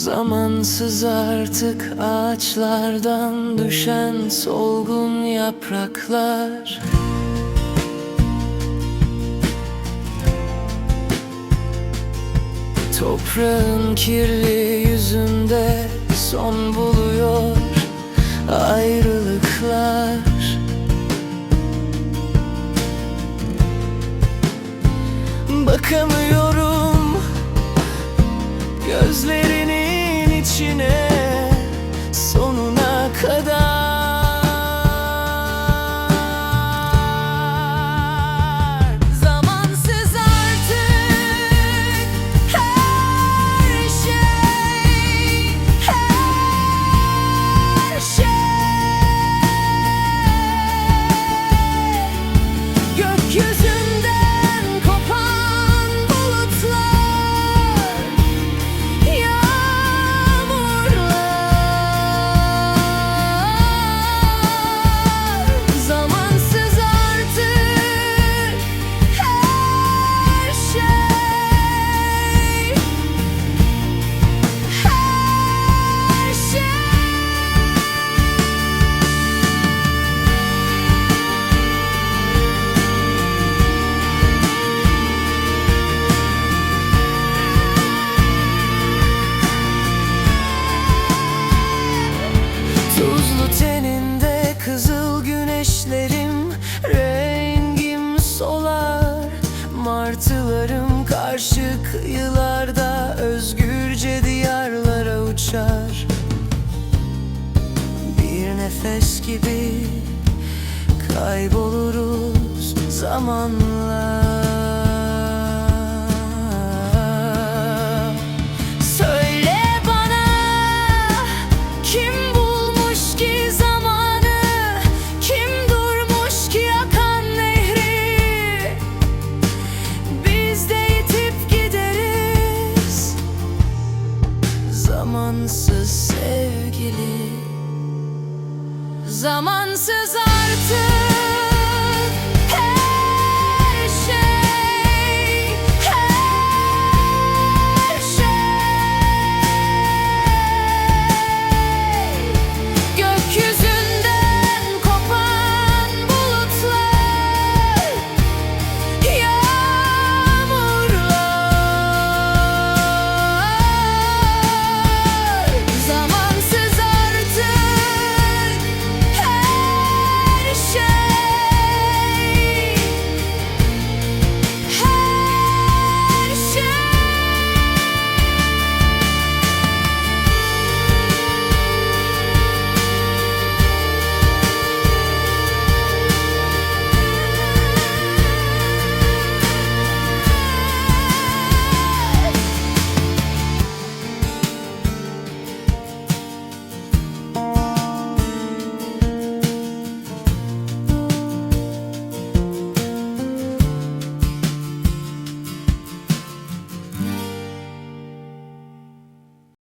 Zamansız artık ağaçlardan düşen solgun yapraklar. Toprağın kirli yüzünde son buluyor ayrılıklar. Bakamıyorum gözlerinin wishing Martılarım karşı kıyılarda Özgürce diyarlara uçar. Bir nefes gibi Kayboluruz zamanla Zamansız artık